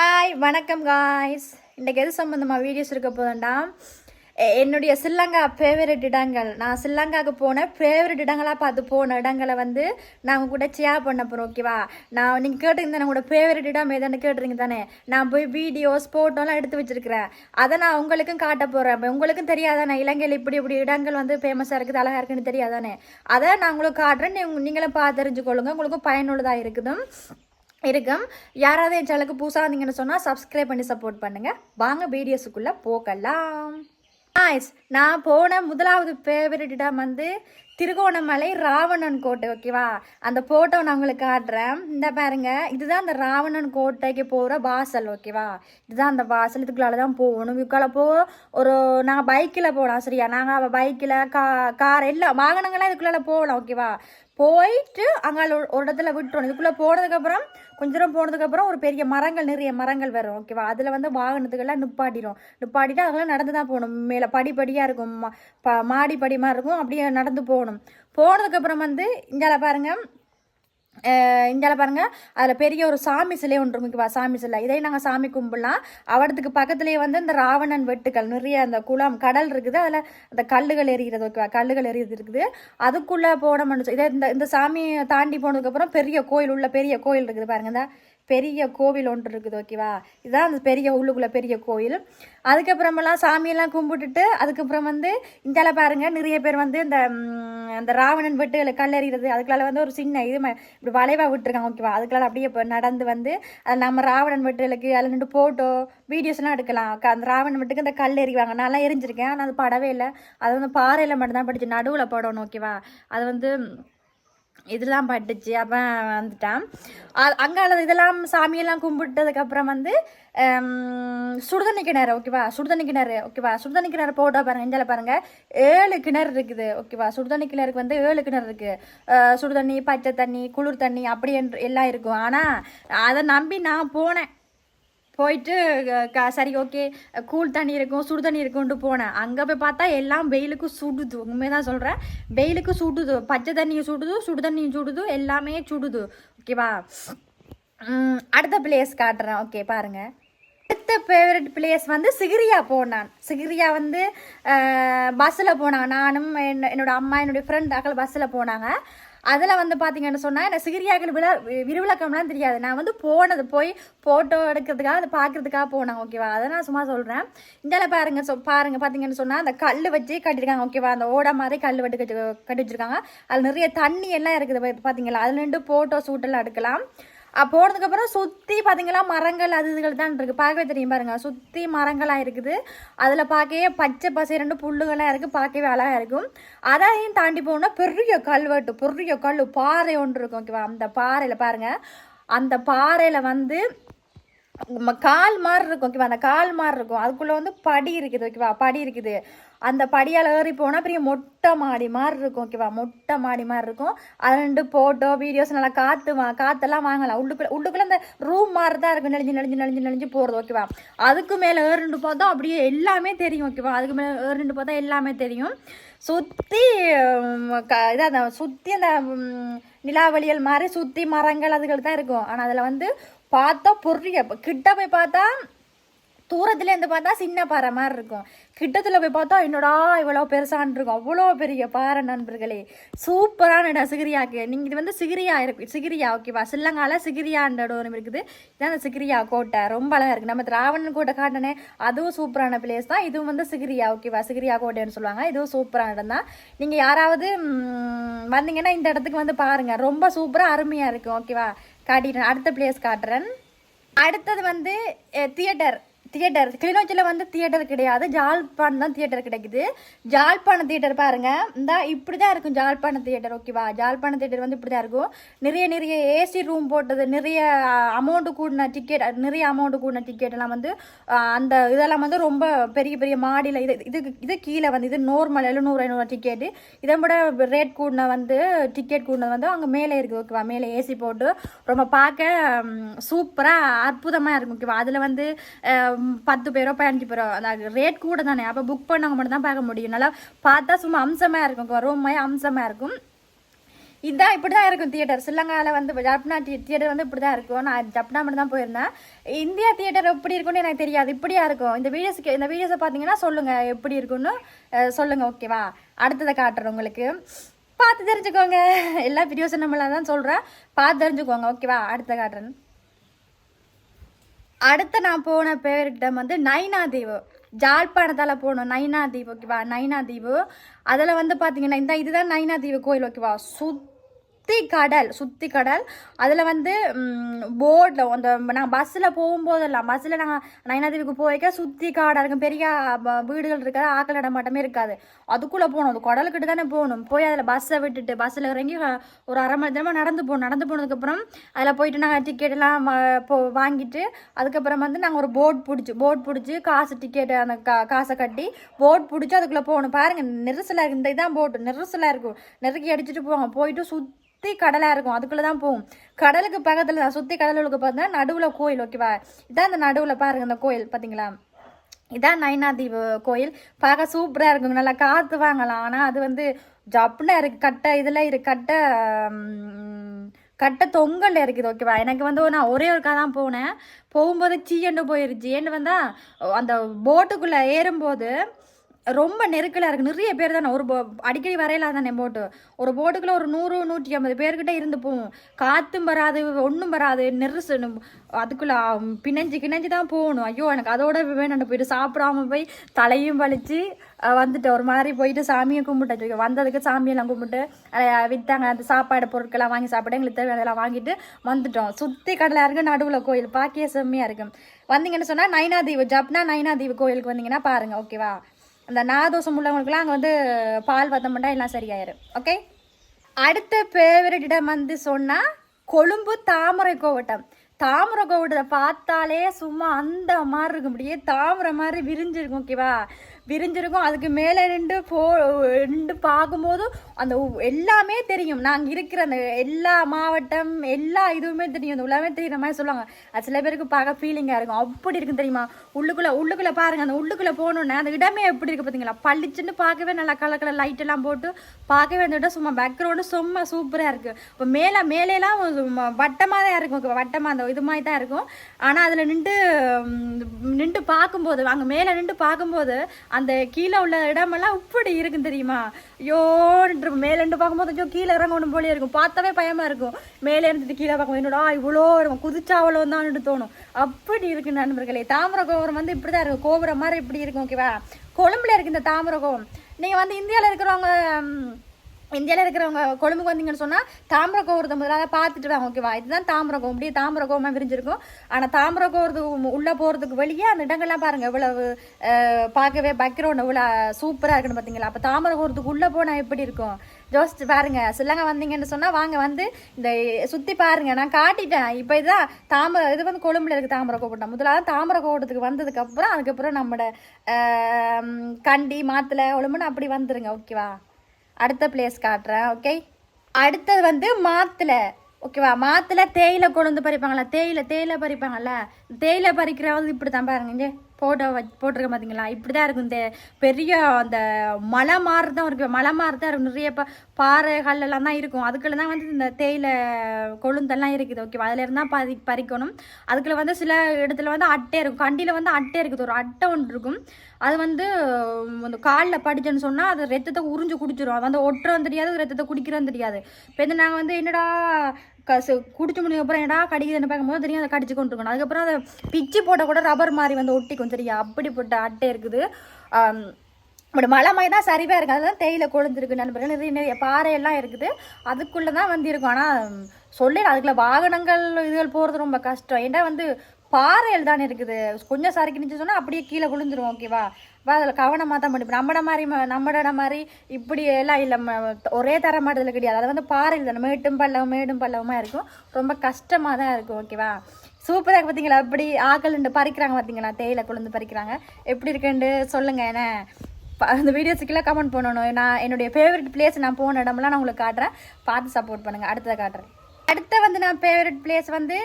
Hi வணக்கம் guys இன்றைக்கு எது சம்மந்தமாக வீடியோஸ் இருக்க போதுண்டா என்னுடைய சில்லங்கா ஃபேவரட் இடங்கள். நான் சில்லங்காவுக்கு போன ஃபேவரட் இடங்களாக பார்த்து போன இடங்களை வந்து நான் உங்கள் கூட ஷேர் பண்ண போகிறோம் ஓகேவா நான் நீங்கள் கேட்டுருந்தேன் உங்களோட ஃபேவரட் இடம் எதுன்னு கேட்டுருங்க தானே? நான் போய் வீடியோஸ் ஃபோட்டோலாம் எடுத்து வச்சிருக்கிறேன். அதை நான் உங்களுக்கும் காட்ட போகிறேன் உங்களுக்கும் தெரியாதானே இலங்கையில் இப்படி இப்படி இடங்கள் வந்து ஃபேமஸாக இருக்குது அழகாக இருக்குன்னு தெரியாதானே? அதை நான் உங்களுக்கு காட்டுறேன். நீங்களும் பார்த்து தெரிஞ்சுக்கொள்ளுங்க. உங்களுக்கும் பயனுள்ளதாக இருக்குதும். இருக்கும். யாராவது என் சேனலுக்கு புதுசாக வந்தீங்கன்னு சொன்னால் சப்ஸ்கிரைப் பண்ணி சப்போர்ட் பண்ணுங்கள் வாங்க வீடியோஸுக்குள்ளே போகலாம். ஆய்ஸ் நான் போன முதலாவது ஃபேவரட் இடம் வந்து திருகோணமலை ராவணன் கோட்டை ஓகேவா அந்த ஃபோட்டோ நான் உங்களுக்கு காட்டுறேன். இந்த பாருங்க இதுதான் அந்த ராவணன் கோட்டைக்கு போகிற வாசல் ஓகேவா இதுதான் அந்த வாசல். இதுக்குள்ளால தான் போகணும். இதுக்குள்ள போ ஒரு நாங்கள் பைக்கில் போகலாம் சரியா? நாங்கள் பைக்கில் கா கார் எல்லாம் வாகனங்கள்லாம் இதுக்குள்ளால போகலாம் ஓகேவா போயிட்டு அங்கே ஒரு இடத்துல விட்டுறோம் இதுக்குள்ளே போனதுக்கப்புறம் கொஞ்ச தூரம் போனதுக்கப்புறம் ஒரு பெரிய மரங்கள் நிறைய மரங்கள் வரும் ஓகேவா அதில் வந்து வாகனத்துக்கெல்லாம் நிப்பாட்டிடும். நிப்பாட்டிட்டு அதெல்லாம் நடந்து தான் போகணும். மேலே படிப்படியாக இருக்கும். ப மாடி படி மாதிரி இருக்கும். அப்படியே நடந்து போகணும். போனதுக்கப்புறம் வந்து இங்கே பாருங்கள் இந்தியாவில் பாருங்கள் அதில் பெரிய ஒரு சாமி சிலை ஒன்று இருக்குவா சாமி சிலை. இதே நாங்கள் சாமி கும்பிடலாம். அவடத்துக்கு பக்கத்துலேயே வந்து இந்த ராவணன் வெட்டுக்கள் நிறைய அந்த குளம் கடல் இருக்குது. அதில் அந்த கல்லுகள் எரிகிறது ஓகேவா கல்லுகள் எரியுது இருக்குது. அதுக்குள்ளே போனோம்னு இதே இந்த இந்த சாமியை தாண்டி போனதுக்கப்புறம் பெரிய கோயில் உள்ள பெரிய கோயில் இருக்குது பாருங்க இந்த பெரிய கோவில் ஒன்று இருக்குது ஓகேவா இதுதான் அந்த பெரிய உள்ளுக்குள்ளே பெரிய கோவில். அதுக்கப்புறமெல்லாம் சாமியெல்லாம் கும்பிட்டுட்டு அதுக்கப்புறம் வந்து இந்தியாவில் பாருங்க நிறைய பேர் வந்து இந்த அந்த ராவணன் வெட்டுகளை கல்லறிகிறது அதுக்குள்ள வந்து ஒரு சின்ன இது இப்படி வளைவா விட்டுருக்காங்க ஓகேவா அதுக்குள்ள அப்படியே இப்போ நடந்து வந்து அதை நம்ம ராவணன் வெட்டுகளுக்கு அதில் நின்று ஃபோட்டோ வீடியோஸ்லாம் எடுக்கலாம். அந்த ராவணன் வெட்டுக்கு அந்த கல் எறிவாங்க. நான்லாம் எரிஞ்சிருக்கேன் ஆனால் அது படவே இல்லை. அது வந்து பாறையில் மட்டும்தான் படிச்சு நடுவில் படணும் ஓகேவா அது வந்து இதெல்லாம் பட்டுச்சு. அப்போ வந்துட்டான். அங்கே இதெல்லாம் சாமியெல்லாம் கும்பிட்டதுக்கப்புறம் வந்து சுடுதண்ணி கிணறு ஓகேவா சுடுதண்ணி கிணறு ஓகேவா சுடுதண்ணி கிணறு போட்டோ பாருங்க இந்தியாவில் பாருங்கள் ஏழு கிணறு இருக்குது ஓகேவா சுடுதண்ணி கிணறுக்கு வந்து ஏழு கிணறு இருக்குது சுடுதண்ணி பச்சை தண்ணி குளிர் தண்ணி அப்படி என்று எல்லாம் இருக்கும். ஆனால் அதை நம்பி நான் போனேன். போயிட்டு க- சரி ஓகே கூல் தண்ணி இருக்கும் சுடு தண்ணி இருக்கும்ட்டு போனேன். அங்கே போய் பார்த்தா எல்லாம் வெயிலுக்கு சுடுது. உண்மையை தான் சொல்கிறேன் வெயிலுக்கு சுடுது. பச்சை தண்ணியும் சுடுது சுடு தண்ணியும் சுடுது எல்லாமே சுடுது. ஓகேவா அடுத்த பிளேஸ் காட்டுறேன். ஓகே பாருங்கள் அடுத்த ஃபேவரட் பிளேஸ் வந்து சிகிரியா போனான். சிகிரியா வந்து பஸ்ஸில் போனான். நானும் என்னோட அம்மா என்னுடைய ஃப்ரெண்ட் அக்கள் பஸ்ஸில் போனாங்க. அதில் வந்து பார்த்தீங்கன்னு சொன்னால் எனக்கு சிகிரியாக்கள் விழா விரிவிலக்கம்லாம் தெரியாது. நான் வந்து போனது போய் ஃபோட்டோ எடுக்கிறதுக்காக அதை பார்க்கறதுக்காக போனேன் ஓகேவா அதை நான் சும்மா சொல்கிறேன் இந்தியாவில் பாருங்கள் சொ பாருங்கள் பார்த்தீங்கன்னு சொன்னால் அந்த கல் வச்சு கட்டியிருக்காங்க ஓகேவா அந்த ஓட மாதிரி கல் வட்டு கட்டி கட்டி வச்சுருக்காங்க. அதில் நிறைய தண்ணி எல்லாம் இருக்குது பார்த்தீங்களா அதில் நின்று ஃபோட்டோ ஷூட்டெல்லாம் எடுக்கலாம். போனதுக்கப்புறம் சுற்றி பார்த்தீங்களா மரங்கள் அது இதுகள் தான் இருக்குது பார்க்கவே தெரியும் பாருங்கள் சுற்றி மரங்களாக இருக்குது. அதில் பார்க்கவே பச்சை பசை ரெண்டு புல்லுகளாக இருக்குது பார்க்கவே அழகாக இருக்கும். அதையும் தாண்டி போகணுன்னா பெரிய கல்வெட்டு பெரிய கல் பாறை ஒன்று இருக்கும் ஓகேவா? அந்த பாறையில் பாருங்கள் அந்த பாறையில் வந்து கால் மாதிரி இருக்கும் ஓகேவா? அந்த கால் மாதிரி இருக்கும். அதுக்குள்ளே வந்து படி இருக்குது ஓகேவா? படி இருக்குது. அந்த படியால் ஏறி போனால் பெரிய மொட்டை மாடி மாதிரி இருக்கும் ஓகேவா மொட்டை மாடி மாதிரி இருக்கும். அது ரெண்டு ஃபோட்டோ வீடியோஸ் நல்லா காற்று வா காற்றெல்லாம் வாங்கலாம். உள்ளுக்குள்ளே உள்ளுக்குள்ளே அந்த ரூம் மாதிரி தான் இருக்கும். நெளிஞ்சு நெளிஞ்சு நெளிஞ்சு நெளிஞ்சு போகிறது ஓகேவா அதுக்கு மேலே ஏறிண்டு பார்த்தா அப்படியே எல்லாமே தெரியும் ஓகேவா அதுக்கு மேலே ஏறிண்டு பார்த்தா எல்லாமே தெரியும். சுற்றி க இதான் சுற்றி அந்த நிலாவளியல் மாதிரி சுற்றி மரங்கள் அதுகள் தான் இருக்கும். ஆனால் அதில் வந்து பார்த்தா பொரிய கிட்ட போய் பார்த்தா தூரத்துலேருந்து பார்த்தா சின்ன பாறை மாதிரி இருக்கும். கிட்டத்தில் போய் பார்த்தா என்னடா இவ்வளோ பெருசான் இருக்கும் அவ்வளோ பெரிய பாறை நண்பர்களே. சூப்பரான இடம். சிகிரியாக்கு. நீங்கள் இது வந்து சிகிரியா இருக்கு. சிகிரியா ஓகேவா சில்லங்கால சிகிரியான்ற இடம் இருக்குது. இதான் அந்த சிகிரியா கோட்டை. ரொம்ப அழகா இருக்குது நம்ம திராவணன் கோட்டை காட்டினே அதுவும் சூப்பரான பிளேஸ் தான். இதுவும் வந்து சிகிரியா ஓகேவா சிகிரியா கோட்டைன்னு சொல்லுவாங்க. இதுவும் சூப்பரான இடம் தான். நீங்கள் யாராவது வந்தீங்கன்னா இந்த இடத்துக்கு வந்து பாருங்கள் ரொம்ப சூப்பராக அருமையாக இருக்கும் ஓகேவா காட்டிட்டேன். அடுத்த பிளேஸ் காட்டுறேன். அடுத்தது வந்து தியேட்டர் தியேட்டர் கிளிநொச்சியில் வந்து தியேட்டர் கிடையாது. ஜாழ்ப்பாணம் தான் தியேட்டர் கிடைக்குது. ஜாழ்ப்பாணம் தியேட்டர் பாருங்கள் இந்த இப்படி தான் இருக்கும் ஜாழ்ப்பாணம் தியேட்டர் ஓகேவா ஜாழ்ப்பாணம் தியேட்டர் வந்து இப்படி தான் இருக்கும். நிறைய நிறைய ஏசி ரூம் போட்டது நிறைய அமௌண்ட்டு கூடின டிக்கெட் நிறைய அமௌண்ட்டு கூடின டிக்கெட்லாம் வந்து அந்த இதெல்லாம் வந்து ரொம்ப பெரிய பெரிய மாடியில் இது இது இது கீழே வந்து இது நார்மல் எழுநூறு ஐநூறு டிக்கெட்டு இதை விட ரேட் கூடின வந்து டிக்கெட் கூடினது வந்து அங்கே மேலே இருக்குது ஓகேவா மேலே ஏசி போட்டு ரொம்ப பார்க்க சூப்பராக அற்புதமாக இருக்கும். ஓகேவா அதில் வந்து பத்து பேரோ பதினஞ்சு பேரோ அந்த ரேட் கூட தானே அப்போ புக் பண்ணவங்க மட்டும் தான் பார்க்க முடியும். நல்லா பார்த்தா சும்மா அம்சமாக இருக்கும். ரூம் மாதிரி அம்சமாக இருக்கும். இதான் இப்படி தான் இருக்கும் தியேட்டர் ஸ்ரீலங்காவில் வந்து ஜப்னா தியேட்டர் வந்து இப்படி தான் இருக்கும். நான் ஜப்னா மட்டும் தான் போயிருந்தேன். இந்தியா தியேட்டர் எப்படி இருக்கும்னு எனக்கு தெரியாது. இப்படியா இருக்கும். இந்த வீடியோஸ்க்கு இந்த வீடியோஸை பார்த்தீங்கன்னா சொல்லுங்கள் எப்படி இருக்குன்னு சொல்லுங்கள் ஓகேவா அடுத்ததை காட்டுறேன் உங்களுக்கு. பார்த்து தெரிஞ்சுக்கோங்க. எல்லா வீடியோஸும் நம்மளாக தான் சொல்கிறேன் பார்த்து தெரிஞ்சுக்கோங்க. ஓகேவா அடுத்த காட்டுறேன். அடுத்து நான் போன பேரிடம் வந்து நைனா தீவு ஜாழ்ப்பாணத்தால் போனோம் நைனா தீவு ஓகேவா நைனா தீவு அதில் வந்து பார்த்தீங்கன்னா இந்த இதுதான் நைனா தீவு கோயில் ஓகேவா சுற்றி கடல் சுற்றி கடல். அதில் வந்து போர்டில் அந்த நாங்கள் பஸ்ஸில் போகும்போதெல்லாம் பஸ்ஸில் நாங்கள் நயனாதேவிக்கு போய்க்க சுற்றி காடாக இருக்கும் பெரிய வீடுகள் இருக்காது ஆக்கள் இடம் இருக்காது. அதுக்குள்ளே போகணும் அது கடலுக்கிட்ட தானே போகணும். போய் அதில் பஸ்ஸை விட்டுட்டு பஸ்ஸில் இறங்கி ஒரு அரை மணி நேரமாக நடந்து போகணும். நடந்து போனதுக்கப்புறம் அதில் போயிட்டு நாங்கள் டிக்கெட் எல்லாம் போ வாங்கிட்டு அதுக்கப்புறம் வந்து நாங்கள் ஒரு போட் பிடிச்சி போட் பிடிச்சி காசு டிக்கெட் அந்த கா காசை கட்டி போட் பிடிச்சி அதுக்குள்ளே போகணும். பாருங்கள் நெரிசலாக இருக்கு இந்த இதான் போட்டு நெரிசலாக இருக்கும். நெருக்கி அடிச்சுட்டு போவாங்க. போயிட்டு சுற்றி கடலாக இருக்கும். அதுக்குள்ளே தான் போகும். கடலுக்கு பக்கத்தில் தான் சுற்றி கடலுக்கு பார்த்தா நடுவில் கோயில் ஓகேவா இதான் இந்த நடுவில் பாருங்க இந்த கோயில் பார்த்தீங்களா இதான் நைனாதீவு கோயில். பார்க்க சூப்பராக இருக்கும். நல்லா காற்று வாங்கலாம். ஆனால் அது வந்து ஜப்புனா இருக்குது கட்டை இதில் இருக்கு கட்டை கட்ட கட்டை இருக்குது ஓகேவா எனக்கு வந்து நான் ஒரே ஒருக்கா தான் போனேன். போகும்போது சீயண்டு போயிருச்சு. ஏன்னு வந்தால் அந்த போட்டுக்குள்ளே ஏறும்போது ரொம்ப நெருக்கலாக இருக்குது நிறைய பேர் தானே ஒரு போ அடிக்கடி வரையலாம் தானே போட்டு ஒரு போட்டுக்குள்ளே ஒரு நூறு நூற்றி ஐம்பது பேர்கிட்ட இருந்து போவோம் காற்றும் வராது ஒன்றும் வராது நெருசு அதுக்குள்ளே பிணைஞ்சு கிணைஞ்சு தான் போகணும். ஐயோ எனக்கு அதோட வேணும் போயிட்டு சாப்பிடாம போய் தலையும் வலிச்சு வந்துட்டு ஒரு மாதிரி போயிட்டு சாமியை கும்பிட்டு வந்ததுக்கு சாமியெல்லாம் கும்பிட்டு விற்றாங்க அந்த சாப்பாடு பொருட்கள்லாம் வாங்கி சாப்பிட்டு எங்களுக்கு தேவையானதெல்லாம் வாங்கிட்டு வந்துட்டோம். சுற்றி கடலாக இருக்கு நடுவில் கோயில். பாக்கிய செம்மையாக இருக்கும் வந்தீங்கன்னு சொன்னால் நைனா தீவு ஜப்னா நைனா தீவு கோயிலுக்கு வந்தீங்கன்னா பாருங்கள் ஓகேவா அந்த நாதோஷம் உள்ளவங்களுக்குலாம் அங்கே வந்து பால் வத்தம் பண்ணால் எல்லாம் சரியாயிரும். ஓகே அடுத்த ஃபேவரட் இடம் வந்து சொன்னால் கொழும்பு தாமரை கோவட்டம். தாமரை கோவட்டத்தை பார்த்தாலே சும்மா அந்த மாதிரி இருக்கும் அப்படியே தாமரை மாதிரி விரிஞ்சிருக்கும் ஓகேவா விரிஞ்சிருக்கும். அதுக்கு மேலே நின்று போ நின்று பார்க்கும்போது அந்த எல்லாமே தெரியும். நாங்கள் இருக்கிற அந்த எல்லா மாவட்டம் எல்லா இதுவுமே தெரியும். அந்த எல்லாமே தெரியுற மாதிரி சொல்லுவாங்க. அது சில பேருக்கு பார்க்க ஃபீலிங்காக இருக்கும். அப்படி இருக்கும் தெரியுமா? உள்ளுக்குள்ளே உள்ளுக்குள்ளே பாருங்கள் அந்த உள்ளுக்குள்ளே போகணுன்னே அந்த இடமே எப்படி இருக்குது பார்த்தீங்களா? பளிச்சுன்னு பார்க்கவே நல்லா கலர் கலர் லைட் எல்லாம் போட்டு பார்க்கவே அந்த இடம் சும்மா பேக்ரவுண்டு சும்மா சூப்பராக இருக்குது இப்போ மேலே மேலேலாம் வட்டமாக தான் இருக்கும். வட்டமாக அந்த இது மாதிரி தான் இருக்கும். ஆனால் அதில் நின்று நின்று பார்க்கும்போது அங்கே மேலே நின்று பார்க்கும்போது அந்த கீழே உள்ள இடமெல்லாம் இப்படி இருக்கும் தெரியுமா? ஐயோ மேலேருந்து மேலே பார்க்கும்போது கொஞ்சம் கீழே இறங்கணும் போலே இருக்கும். பார்த்தாவே பயமாக இருக்கும். மேலே இருந்துட்டு கீழே பார்க்கும்போது என்னோட இவ்வளோ இருக்கும்? குதிச்சா அவ்வளோ தான் தோணும். அப்படி இருக்கு நண்பர்களே. தாமிர கோபுரம் வந்து இப்படி தான் இருக்கும். கோபுரம் மாதிரி இப்படி இருக்கும் ஓகேவா கொழும்புல இருக்கு இந்த தாமிர கோபுரம். நீங்கள் வந்து இந்தியாவில் இருக்கிறவங்க இந்தியாவில் இருக்கிறவங்க கொழும்புக்கு வந்தீங்கன்னு சொன்னால் தாமிர கோவரத்தை முதல்ல பார்த்துட்டு வாங்க ஓகேவா இதுதான் தாமிர கோவம் இப்படியே தாமிர கோவமாக விரிஞ்சிருக்கும். ஆனால் தாமிர கோவரத்துக்கு உள்ளே போகிறதுக்கு வெளியே அந்த இடங்கள்லாம் பாருங்கள் இவ்வளவு பார்க்கவே பேக்ரவுண்ட் இவ்வளோ சூப்பராக இருக்குன்னு பார்த்தீங்களா அப்போ தாமிர கோவரத்துக்கு உள்ளே போனால் எப்படி இருக்கும்? ஜோசிச்சு பாருங்க. சிலங்க வந்தீங்கன்னு சொன்னால் வாங்க வந்து இந்த சுற்றி பாருங்க. நான் காட்டிட்டேன். இப்போ இதுதான் தாமரை இது வந்து கொழும்புல இருக்குது தாமிர கோபுரம் முதலாவது தாமிர கோபுரத்துக்கு வந்ததுக்கப்புறம் அதுக்கப்புறம் நம்மளோட கண்டி மாத்தலை ஒழும்புன்னு அப்படி வந்துருங்க ஓகேவா அடுத்த பிளேஸ் காட்டுறேன் ஓகே அடுத்தது வந்து மாத்தில் ஓகேவா மாத்தில் தேயிலை கொண்டு வந்து பறிப்பாங்களா தேயிலை தேயிலை பறிப்பாங்கள்ல தேயிலை பறிக்கிறவது இப்படி தான் பாருங்க இங்கே. போட்டோ போட்டிருக்க பார்த்தீங்களா இப்படி தான் இருக்கும். இந்த பெரிய அந்த மலை மாதிரி தான் இருக்கு. மலை மாதிரி தான் இருக்கும். நிறைய இப்போ பாறைகள் எல்லாம் தான் இருக்கும். அதுக்குள்ள தான் வந்து இந்த தேயிலை கொழுந்தெல்லாம் இருக்குது. ஓகேவா அதுலேருந்து தான் பறி பறிக்கணும். அதுக்குள்ள வந்து சில இடத்துல வந்து அட்டை இருக்கும். கண்டியில் வந்து அட்டை இருக்குது. ஒரு அட்டை ஒன்று இருக்கும். அது வந்து அந்த காலில் படிச்சேன்னு சொன்னால் அது ரத்தத்தை உறிஞ்சு குடிச்சிடும் அது வந்து ஒட்டுறதும் தெரியாது ரத்தத்தை குடிக்கிறதும் தெரியாது. இப்போ வந்து நாங்கள் வந்து என்னடா கசு குடிச்சு முடிஞ்சப்பறம் அப்புறம் கடிக்குதுன்னு பார்க்கும்போது தெரியும் அதை கடிச்சு கொண்டு இருக்கணும். அதுக்கப்புறம் அதை பிச்சு போட்டால் கூட ரப்பர் மாதிரி வந்து ஒட்டிக்கும். சரியா? அப்படிப்பட்ட அட்டை இருக்குது. ஆம், இப்படி மலை மாதிரி தான் சரிவாக இருக்குது அதுதான் தேயில கொழுந்துருக்கு நண்பர்கள். நிறைய நிறைய பாறையெல்லாம் இருக்குது. அதுக்குள்ளே தான் வந்து இருக்கும் ஆனால் சொல்லிடலாம் அதுக்குள்ள வாகனங்கள் இதுகள் போகிறது ரொம்ப கஷ்டம். ஏன்னா வந்து பாறைகள் தானே இருக்குது. கொஞ்சம் சறுக்கினுச்சு சொன்னால் அப்படியே கீழே விழுந்துரும் ஓகேவா வா அதில் கவனமாக தான் பண்ணி நம்மட மாதிரி ம- மாதிரி இப்படி எல்லாம் இல்லை ஒரே தர மாட்டதில் கிடையாது. அது வந்து பாறைகள் தானே. மேட்டும் பள்ளம் மேடும் பள்ளமாக இருக்கும். ரொம்ப கஷ்டமாக தான் இருக்கும் ஓகேவா சூப்பராக பார்த்தீங்களா அப்படி ஆக்கள் ரெண்டு பறிக்கிறாங்க பார்த்தீங்களா தேயிலை கொழுந்து பறிக்கிறாங்க. எப்படி இருக்குன்னு சொல்லுங்கள் என்ன? ப- அந்த வீடியோஸுக்கெல்லாம் கமெண்ட் பண்ணணும் நான் என்னுடைய ஃபேவரட் பிளேஸ் நான் போன இடமெல்லாம் நான் உங்களுக்கு காட்டுறேன். பார்த்து சப்போர்ட் பண்ணுங்கள் அடுத்ததை காட்டுறேன். அடுத்த வந்து நான் ஃபேவரட் பிளேஸ் வந்து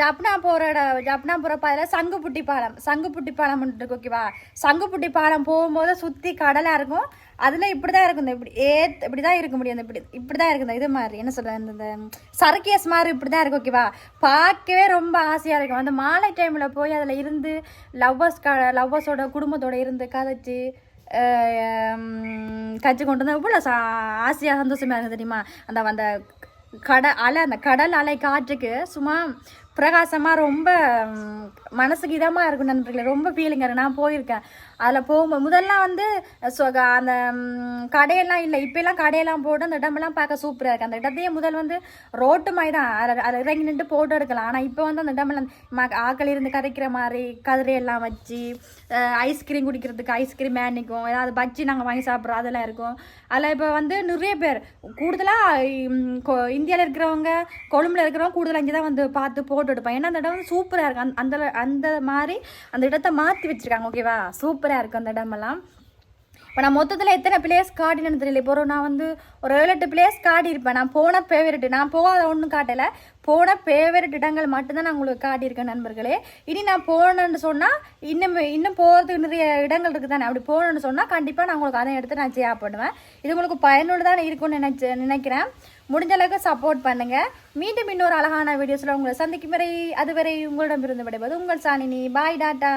ஜப்னா போகிற ஜப்னா போகிற பாதையில் சங்குப்புட்டி பாலம் சங்குப்புட்டி பாலம் இருக்கு ஓகேவா சங்குப்புட்டி பாலம் போகும்போது சுற்றி கடலாக இருக்கும். அதில் இப்படி தான் இருக்கும் இந்த இப்படி ஏ இப்படி தான் இருக்க முடியும். இப்படி இப்படி தான் இருக்கும் இந்த இது மாதிரி என்ன சொல்கிறது இந்த இந்த மாதிரி இப்படி தான் இருக்கும் ஓகேவா பார்க்கவே ரொம்ப ஆசையாக இருக்கும். அந்த மாலை டைமில் போய் அதில் இருந்து லவ்வர்ஸ் க லவ்வர்ஸோட குடும்பத்தோட இருந்து கதைச்சு கட்சி கொண்டு வந்தால் இவ்வளோ சா ஆசையாக சந்தோஷமாக இருக்குது தெரியுமா? அந்த அந்த கடல் அலை அந்த கடல் அலை காற்றுக்கு சும்மா பிரகாசமாக ரொம்ப மனசுக்கு இதமாக இருக்கும் நண்பர்களே. ரொம்ப ஃபீலிங்காக நான் போயிருக்கேன். அதில் போகும்போது முதல்லாம் வந்து அந்த கடையெல்லாம் இல்லை. இப்போலாம் கடையெல்லாம் போட்டு அந்த இடமெல்லாம் பார்க்க சூப்பராக இருக்குது அந்த இடத்தையே முதல் வந்து ரோட்டு மாதிரி தான். அதில் இறங்கி நின்று போட்டோ எடுக்கலாம். ஆனால் இப்போ வந்து அந்த இடமெல்லாம் ம ஆக்கள் இருந்து கதைக்கிற மாதிரி கதிரையெல்லாம் வச்சு ஐஸ்கிரீம் குடிக்கிறதுக்கு ஐஸ்கிரீம் மேனிக்கும் ஏதாவது பஜ்ஜி நாங்கள் வாங்கி சாப்பிட்றோம் அதெல்லாம் இருக்கும். அதில் இப்போ வந்து நிறைய பேர் கூடுதலாக இந்தியாவில் இருக்கிறவங்க கொழும்புல இருக்கிறவங்க கூடுதலாக இங்கே தான் வந்து பார்த்து ஃபோட்டோ எடுப்பாங்க ஏன்னா அந்த இடம் வந்து சூப்பராக இருக்கும் அந்த- அந்த அந்த மாதிரி அந்த இடத்த மாற்றி வச்சுருக்காங்க ஓகேவா சூப்பராக இருக்கும் அந்த இடமெல்லாம். இப்போ நான் மொத்தத்தில் எத்தனை பிளேஸ் காட்டினு தெரியல. இப்போ நான் வந்து ஒரு ஏழு எட்டு பிளேஸ் காட்டியிருப்பேன். நான் போன ஃபேவரட் நான் போகாத ஒன்றும் காட்டலை. போன ஃபேவரட் இடங்கள் மட்டும்தான் நான் உங்களுக்கு காட்டியிருக்கேன் நண்பர்களே. இனி நான் போனேன்னு சொன்னால் இன்னும் இன்னும் போகிறதுக்கு நிறைய இடங்கள் இருக்குது தானே அப்படி போகணுன்னு சொன்னால் கண்டிப்பாக நான் உங்களுக்கு அதை எடுத்து நான் செய்ய பண்ணுவேன். இது உங்களுக்கு பயனுள்ளதாக இருக்கும்னு நினச்சி நினைக்கிறேன். முடிஞ்சளவுக்கு சப்போர்ட் பண்ணுங்க. மீண்டும் இன்னொரு அழகான வீடியோஸில் உங்களை சந்திக்கும் வரை அதுவரை உங்களிடமிருந்து விடைபது உங்கள் சாணினி பாய் டாட்டா